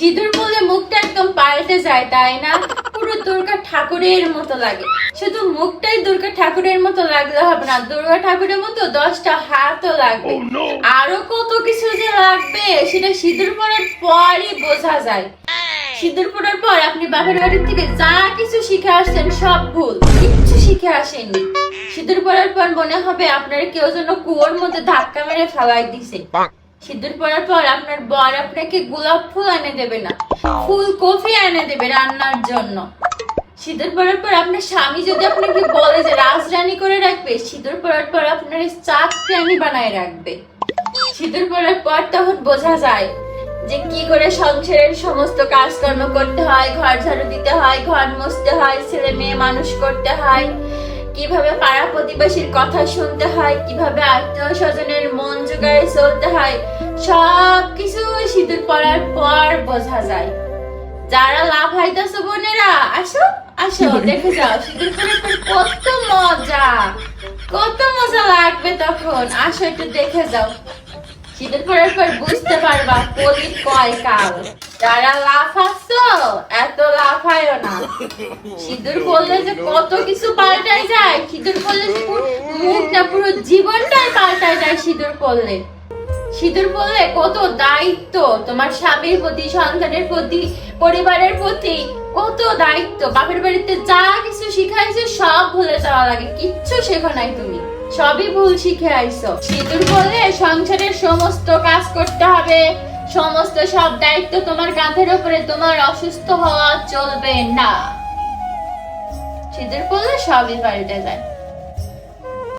সিঁদুর পরলে মুখটা একদম পাল্টে যায় তাই না? পুরো দুর্গা ঠাকুরের মতো লাগে। শুধু মুখটাই দুর্গা ঠাকুরের মতো লাগলে হবে না দুর্গা ঠাকুরের মতো দশটা হাতও লাগবে। আরও কত কিছু যে লাগবে সেটা সিঁদুর পরার পরই বোঝা যায়। সিঁদুর পরার পর আপনি বাপের বাড়ির থেকে যা কিছু শিখে আসছেন সব ভুল। কিচ্ছু শিখে আসেননি। সিঁদুর পরার পর মনে হবে আপনার কেউ যেন কুয়োর মধ্যে ধাক্কা মেরে ফেলাই দিছে। সিঁদুর পরার পর আপনার বর আপনাকে গোলাপ ফুল এনে দেবে না ফুল কফি এনে দেবে রান্নার জন্য। সিঁদুর পরার পর আপনার স্বামী যদি আপনাকে বলে যে রাজরানী করে রাখবে সিঁদুর পরার পর আপনার চাক প্রাণী বানায় রাখবে। সিঁদুর পরার পর তখন বোঝা যায় যে কি করে সংসারের সমস্ত কাজকর্ম করতে হয়, ঘর ঝাড়ু দিতে হয়, ঘর মুছতে হয়, ছেলে মেয়ে মানুষ করতে হয়। কীভাবে পাড়া প্রতিবেশীর কথা শুনতে হয়, কীভাবে আত্মীয় স্বজনের মন জোগাড়ে চলতে হয় সব কিছু সিঁদুর পরার পর বোঝা যায়। যারা লাভ হইতেছে বোনেরা আসো আসো, দেখে যাও, সিঁদুর পরার কত মজা কত মজা লাগবে তখন, আসো একটু দেখে যাও। শীতের পরের পর বুঝতে পারবা পলির কয় কাল। যারা লাফাচ্ছো, এত লাফায়ও না। সিঁদুর পড়লে যে কত কিছু পাল্টাই যায়, সিঁদুর পুরো মুখটা, পুরো জীবনটাই পাল্টাই যায় সিঁদুর পড়লে। সিঁদুর পড়লে কত দায়িত্ব, তোমার স্বামীর প্রতি, সন্তানের প্রতি, পরিবারের প্রতি, কত দায়িত্ব। বাপের বাড়িতে যা কিছু শিখাইছে, সব ভুলে যাওয়া লাগে। কিচ্ছু শেখো নাই তুমি। সবই ভুল শিখে আইছো। সিঁদুর পড়লে সংসারের সমস্ত কাজ করতে হবে। সমস্ত সব দায়িত্ব তোমার কাঁধের উপরে, তোমার অসুস্থ হওয়া চলবে না। শীতের পড়লে সবই পাল্টে যায়।